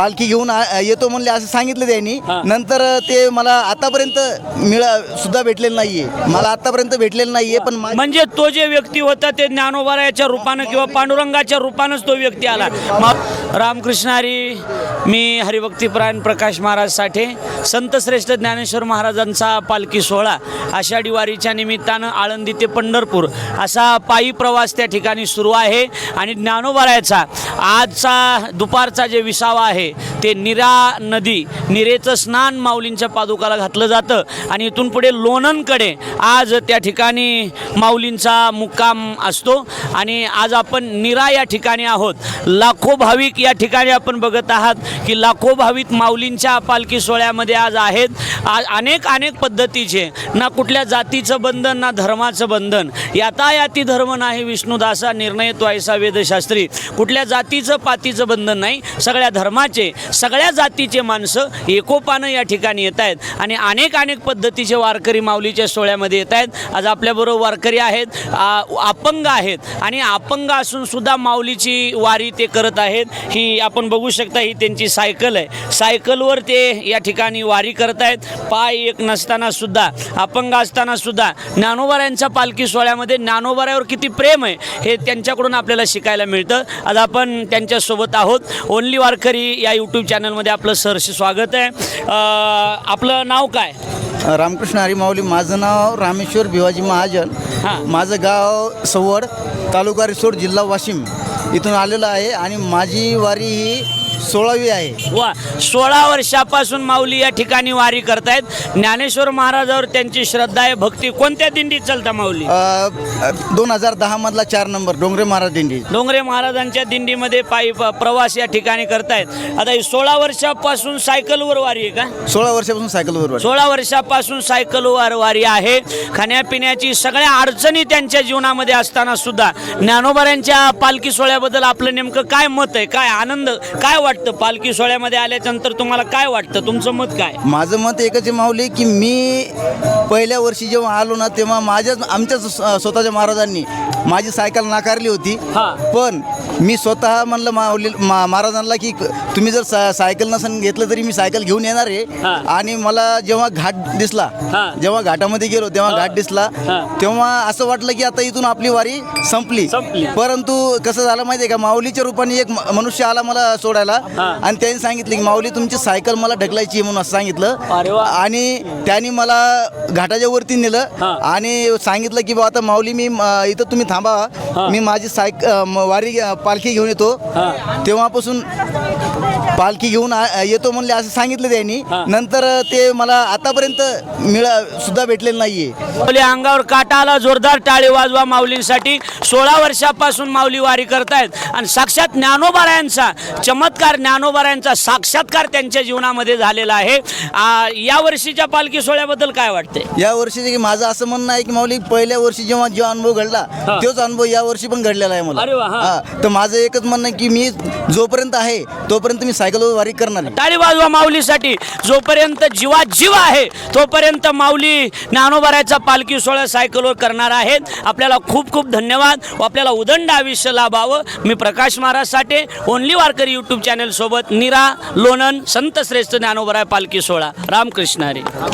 पालखी घेऊन आ- येतो म्हणले असं सांगितलं त्यांनी. नंतर ते मला आतापर्यंत मिळा सुद्धा भेटलेलं नाहीये. मला आतापर्यंत भेटलेलं नाहीये पण मा- म्हणजे तो जे व्यक्ती होता ते ज्ञानोबारायाच्या रूपानं किंवा पांडुरंगाच्या रूपानंच तो व्यक्ती आला. मा- रामकृष्ण हरी मी हरिभक्तीपरायण प्रकाश महाराज साठे संत श्रेष्ठ ज्ञानेश्वर महाराजांचा पालखी सोहळा आषाढी वारीच्या निमित्तानं आळंदी ते पंढरपूर असा पायी प्रवास त्या ठिकाणी सुरू आहे. आणि ज्ञानोबारायाचा आजचा दुपारचा जे विसावा आहे ते निरा नदी निरेचं स्नान माऊलींच्या पादुकाला घातलं जातं. आणि इथून पुढे लोणंदकडे आज त्या ठिकाणी माऊलींचा मुक्काम असतो. आणि आज आपण निरा या ठिकाणी आहोत. लाखो भाविक या ठिकाणी आपण बघत आहात की लाखो भाविक माऊलींच्या पालखी सोहळ्यामध्ये आज आहेत. आज अनेक अनेक पद्धतीचे. ना कुठल्या जातीचं बंधन ना धर्माचं बंधन. यातायाती धर्म नाही विष्णुदासा निर्णय त्वायसा वेदशास्त्री कुठल्या जातीचं पातीचं बंधन नाही सगळ्या धर्माचे सगळ्या जातीचे माणसं एकोपानं या ठिकाणी येत आहेत. आणि अनेक अनेक पद्धतीचे वारकरी माऊलीच्या सोहळ्यामध्ये येत आहेत. आज आपल्याबरोबर वारकरी आहेत अपंग आहेत. आणि अपंग असून सुद्धा माऊलीची वारी ते करत आहेत. ही आपण बघू शकता ही त्यांची सायकल आहे. सायकलवर ते या ठिकाणी वारी करत आहेत पाय एक नसताना सुद्धा अपंग असताना सुद्धा ज्ञानोबाऱ्यांच्या पालखी सोहळ्यामध्ये ज्ञानोबाऱ्यावर किती प्रेम आहे हे त्यांच्याकडून आपल्याला शिकायला मिळतं. आज आपण त्यांच्यासोबत आहोत. ओनली वारकरी या यूट्यूब चॅनलमध्ये आपलं सरशी स्वागत आहे. आपलं नाव काय? रामकृष्ण हरी माऊली माझं नाव रामेश्वर भिवाजी महाजन. हां. माझं गाव सव्वड तालुका रिसोड जिल्हा वाशिम. इथून आलेलं आहे आणि माझी वारी ही सोळावी आहे. वा सोळा वर्षापासून माऊली या ठिकाणी वारी करतायत. ज्ञानेश्वर महाराजावर त्यांची श्रद्धा आहे भक्ती. कोणत्या दिंडीत चालता माऊली? दोन हजार दहा मधला चार नंबर डोंगरे महाराज दिंडी. डोंगरे महाराजांच्या दिंडीमध्ये पायी प- प्रवास या ठिकाणी करतायत. आता ही सोळा वर्षापासून सायकलवर वारी आहे का? सोळा वर्षापासून सायकल बरोबर सोळा वर्षापासून सायकलवर वारी आहे. खाण्यापिण्याची सगळ्या अडचणी त्यांच्या जीवनामध्ये असताना सुद्धा ज्ञानोबाऱ्यांच्या पालखी सोहळ्याबद्दल आपलं नेमकं काय मत आहे काय आनंद काय वाटतं पालखी सोहळ्यामध्ये आल्याच्यानंतर तुम्हाला काय वाटतं तुमचं मत काय माझं मत एकच आहे माऊली की मी पहिल्या वर्षी जेव्हा आलो ना तेव्हा माझ्याच आमच्याच स्व- स्वतःच्या महाराजांनी माझी सायकल नाकारली होती हा. पण मी स्वतः म्हणलं माऊली मा- महाराजांना की तुम्ही जर सा- सायकल नसन घेतलं तरी मी सायकल घेऊन येणार हा. आहे आणि मला जेव्हा घाट दिसला हा. जेव्हा घाटामध्ये गेलो तेव्हा घाट दिसला हा. तेव्हा असं वाटलं की आता इथून आपली वारी संपली संपली. परंतु कसं झालं माहिती आहे का माऊलीच्या रूपाने एक म- मनुष्य आला मला सोडायला. आणि त्यांनी सांगितलं की माऊली तुमची सायकल मला ढकलायची म्हणून असं सांगितलं. आणि त्यांनी मला घाटाच्या वरती नेलं. आणि सांगितलं की बा आता माऊली मी इथं तुम्ही थांबा. मी माझी सायक वारी पालखी घेऊन येतो. तेव्हापासून पालखी घेऊन येतो म्हणले असं सांगितलं त्यांनी. नंतर ते मला आतापर्यंत मिळा सुद्धा भेटलेलं नाहीये माऊली अंगावर काटा आला जोरदार टाळे वाजवा माऊलींसाठी सोळा वर्षापासून माऊली वारी करतायत आणि साक्षात ज्ञानोबारायांचा चमत्कार ज्ञानोबारायांचा साक्षात्कार त्यांच्या जीवनामध्ये झालेला आहे. या वर्षीच्या पालखी सोहळ्याबद्दल काय वाटते या वर्षी माझं असं म्हणणं आहे की माऊली पहिल्या वर्षी जेव्हा जो अनुभव घडला. तोच अनुभव या वर्षी पण घडलेला आहे मला. अरे. तर माझं एकच म्हणणं की मी जोपर्यंत आहे तोपर्यंत मी सायकलवर वारी करणार टाळी वाजवा माऊलीसाठी. जोपर्यंत जीवात जीव आहे तोपर्यंत माऊली ज्ञानोबारायचा पालखी सोहळा सायकलवर करणार आहेत आपल्याला खूप खूप धन्यवाद. व आपल्याला उदंड आयुष्य लाभावं. मी Prakash Maharaj Sathe only Warkari YouTube channel सोबत निरा लोणन संत श्रेष्ठ ज्ञानोबराय पालखी सोहळा. रामकृष्ण हरी.